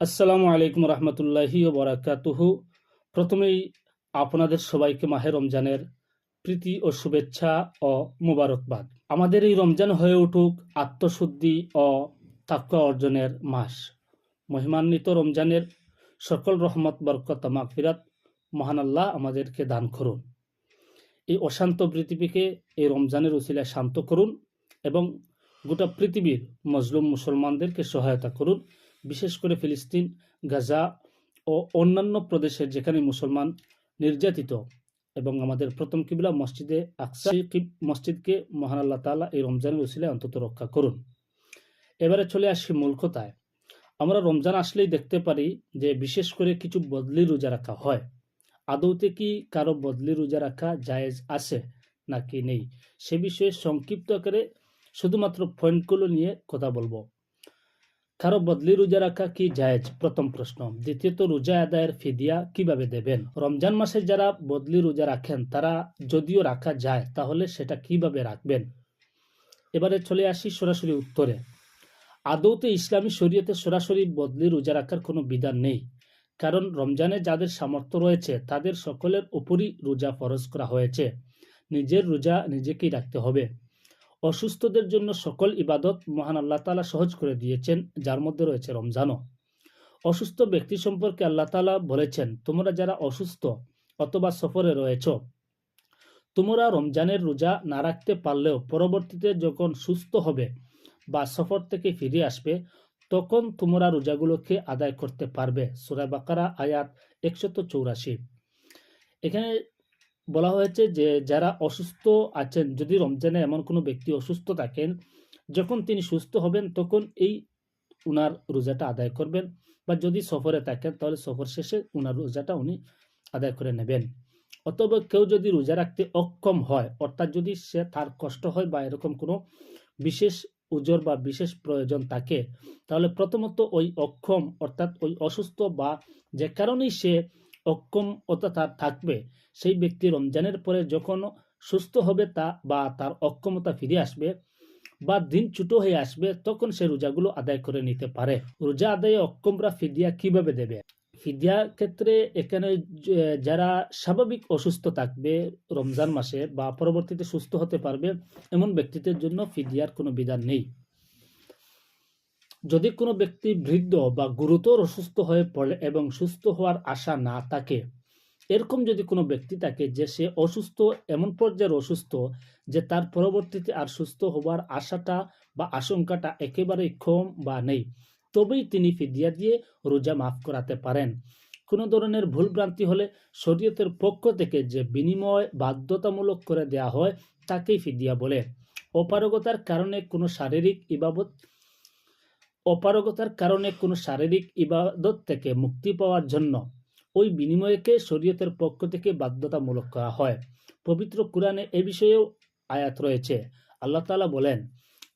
আসসালামু আলাইকুম রহমতুল্লাহি ও বরাকাতুহু। প্রথমেই আপনাদের সবাইকে মাহে রমজানের প্রীতি ও শুভেচ্ছা ও মুবারকবাদ। আমাদের এই রমজান হয়ে উঠুক আত্মশুদ্ধি ও তাক্কা অর্জনের মাস। মহিমান্বিত রমজানের সকল রহমত, বরকত মাগফিরাত মহান আল্লাহ আমাদেরকে দান করুন। এই অশান্ত পৃথিবীকে এই রমজানের উচিলায় শান্ত করুন এবং গোটা পৃথিবীর মজলুম মুসলমানদেরকে সহায়তা করুন। বিশেষ করে ফিলিস্তিন, গাজা ও অন্যান্য প্রদেশের যেখানে মুসলমান নির্যাতিত এবং আমাদের প্রথম কিবলা মসজিদে আকসা সেই মসজিদকে মহান আল্লাহ তাআলা এই রমজানের উসিলে অন্তত রক্ষা করুন। এবারে চলে আসি মূল কথায়। আমরা রমজান আসলেই দেখতে পারি যে বিশেষ করে কিছু বদলি রোজা রাখা হয়। আদৌতে কি কারও বদলি রোজা রাখা জায়েজ আছে নাকি নেই? সে বিষয়ে সংক্ষিপ্ত আকারে শুধুমাত্র পয়েন্টগুলো নিয়ে কথা বলব। কারও বদলি রোজা রাখা কি জায়েজ? প্রথম প্রশ্ন। দ্বিতীয়ত, রোজা আদায়ের ফিদিয়া কীভাবে দেবেন? রমজান মাসে যারা বদলি রোজা রাখেন, তারা যদিও রাখা যায়, তাহলে সেটা কীভাবে রাখবেন? এবারে চলে আসি সরাসরি উত্তরে। আদৌতে ইসলামী শরীয়তে সরাসরি বদলি রোজা রাখার কোনো বিধান নেই। কারণ রমজানে যাদের সামর্থ্য রয়েছে, তাদের সকলের উপরই রোজা ফরজ করা হয়েছে। নিজের রোজা নিজেকেই রাখতে হবে। অসুস্থদের জন্য সকল ইবাদত মহান আল্লাহ তাআলা সহজ করে দিয়েছেন, যার মধ্যে রয়েছে রমজানও। অসুস্থ ব্যক্তি সম্পর্কে আল্লাহ তাআলা বলেছেন, তোমরা যারা অসুস্থ অথবা সফরে রয়েছ, তোমরা রমজানের রোজা না রাখতে পারলেও পরবর্তীতে যখন সুস্থ হবে বা সফর থেকে ফিরে আসবে, তখন তোমরা রোজাগুলোকে আদায় করতে পারবে। সুরা বাকারা আয়াত একশত চৌরাশি। এখানে বলা হয়েছে যে যারা অসুস্থ আছেন, যদি রমজানে এমন কোনো ব্যক্তি অসুস্থ থাকেন, যখন তিনি সুস্থ হবেন, তখন এই উনার রোজাটা আদায় করবেন বা যদি সফরে থাকেন, তাহলে সফর শেষে উনার রোজাটা উনি আদায় করে নেবেন। অথবা কেউ যদি রোজা রাখতে অক্ষম হয়, অর্থাৎ যদি সে তার কষ্ট হয় বা এরকম কোনো বিশেষ উজর বা বিশেষ প্রয়োজন থাকে, তাহলে প্রথমত ওই অক্ষম, অর্থাৎ ওই অসুস্থ বা যে কারণেই সে অক্ষমতা তার থাকবে, সেই ব্যক্তি রমজানের পরে যখন সুস্থ হবে তা বা তার অক্ষমতা ফিরে আসবে বা দিন ছোট হয়ে আসবে, তখন সে রোজাগুলো আদায় করে নিতে পারে। রোজা আদায়ে অক্ষমরা ফিদিয়া কীভাবে দেবে? ফিদিয়া ক্ষেত্রে এখানে যারা স্বাভাবিক অসুস্থ থাকবে, রমজান মাসে বা পরবর্তীতে সুস্থ হতে পারবে, এমন ব্যক্তিদের জন্য ফিদিয়ার কোনো বিধান নেই। যদি কোনো ব্যক্তি বৃদ্ধ বা গুরুতর অসুস্থ হয়ে পড়ে এবং সুস্থ হওয়ার আশা না থাকে, এরকম যদি কোনো ব্যক্তি থাকে যে সে অসুস্থ, এমন পর্যায়ের অসুস্থ যে তার পরবর্তীতে আর সুস্থ হওয়ার আশাটা বা আশঙ্কাটা একেবারেই কম বা নেই, তবেই তিনি ফিদিয়া দিয়ে রোজা মাফ করাতে পারেন। কোনো ধরনের ভুলভ্রান্তি হলে শরীয়তের পক্ষ থেকে যে বিনিময় বাধ্যতামূলক করে দেয়া হয়, তাকেই ফিদিয়া বলে। অপারগতার কারণে কোনো শারীরিক ইবাবত অপারগতার কারণে কোনো শারীরিক ইবাদত থেকে মুক্তি পাওয়ার জন্য ওই বিনিময়কে শরীয়তের পক্ষ থেকে বাধ্যতামূলক করা হয়। পবিত্র কোরআনে এ বিষয়েও আয়াত রয়েছে। আল্লাহ তাআলা বলেন,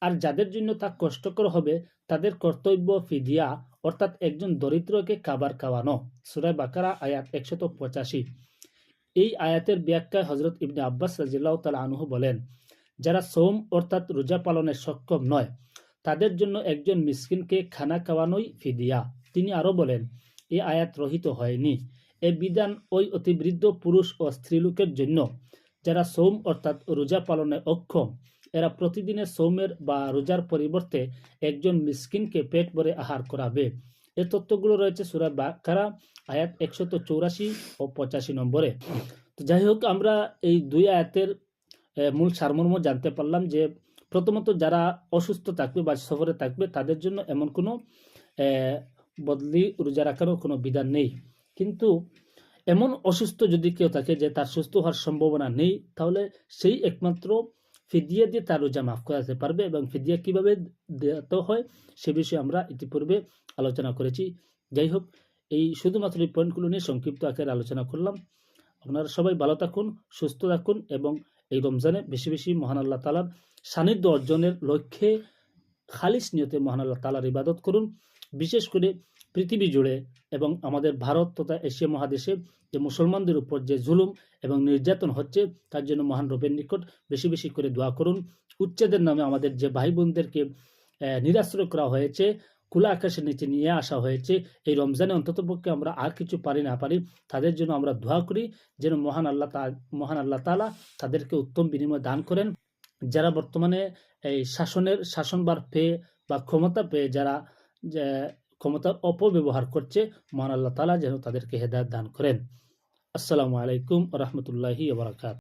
আর যাদের জন্য তা কষ্টকর হবে, তাদের কর্তব্য ফিদিয়া, অর্থাৎ একজন দরিদ্রকে খাবার খাওয়ানো। সুরায় বাকারা, আয়াত একশত পঁচাশি। এই আয়াতের ব্যাখ্যায় হজরত ইবনে আব্বাস রাজিল্লাহ তালা আনহু বলেন, যারা সোম অর্থাৎ রোজা পালনে সক্ষম নয় তাদের জন্য একজন মিসকিনকে খানা খাওয়ানোই ফিদিয়া। তিনি আরও বলেন এই আয়াত রহিত হয়নি। এ বিধান ওই অতিবৃদ্ধ পুরুষ ও স্ত্রীলোকের জন্য। যারা সোম অর্থাৎ রোজা পালনে অক্ষম, এরা প্রতিদিনের সোমের বা রোজার পরিবর্তে একজন মিসকিনকে পেট ভরে আহার করাবে। এ তথ্যগুলো রয়েছে সুরা বাকারা, আয়াত একশত চৌরাশি ও পঁচাশি নম্বরে। তো যাই হোক, আমরা এই দুই আয়াতের মূল সারমর্ম জানতে পারলাম যে প্রথমত যারা অসুস্থ থাকবে বা সফরে থাকবে, তাদের জন্য এমন কোনো বদলি রোজা রাখারও কোনো বিধান নেই। কিন্তু এমন অসুস্থ যদি কেউ থাকে যে তার সুস্থ হওয়ার সম্ভাবনা নেই, তাহলে সেই একমাত্র ফিদিয়া দিয়ে তার রোজা মাফ করাতে পারবে এবং ফিদিয়া কীভাবে দিতে হয় সে বিষয়ে আমরা ইতিপূর্বে আলোচনা করেছি। যাই হোক, এই শুধুমাত্র এই পয়েন্টগুলো নিয়ে সংক্ষিপ্ত আকারে আলোচনা করলাম। আপনারা সবাই ভালো থাকুন, সুস্থ থাকুন এবং এই রমজানে বেশি বেশি মহান আল্লাহ তালার সান্নিধ্য অর্জনের লক্ষ্যে খালিস নিয়তে মহান আল্লাহ তালার ইবাদত করুন। বিশেষ করে পৃথিবী জুড়ে এবং আমাদের ভারত তথা এশিয়া মহাদেশে যে মুসলমানদের উপর যে জুলুম এবং নির্যাতন হচ্ছে, তার জন্য মহান রবের নিকট বেশি বেশি করে দোয়া করুন। উচ্ছেদের নামে আমাদের যে ভাই বোনদেরকে নিরাশ্রয় করা হয়েছে, খোলা আকাশের নিচে নিয়ে আসা হয়েছে, এই রমজানে অন্ততপক্ষে আমরা আর কিছু পারি না পারি, তাদের জন্য আমরা দোয়া করি, যেন মহান আল্লাহ মহান আল্লাহ তালা তাদেরকে উত্তম বিনিময় দান করেন। যারা বর্তমানে এই শাসনের শাসনবার পেয়ে বা ক্ষমতা পেয়ে যারা ক্ষমতার অপব্যবহার করছে, মহান আল্লাহ তালা যেন তাদেরকে হেদায়ত দান করেন। আসসালামু আলাইকুম রহমতুল্লাহি বারাকাত।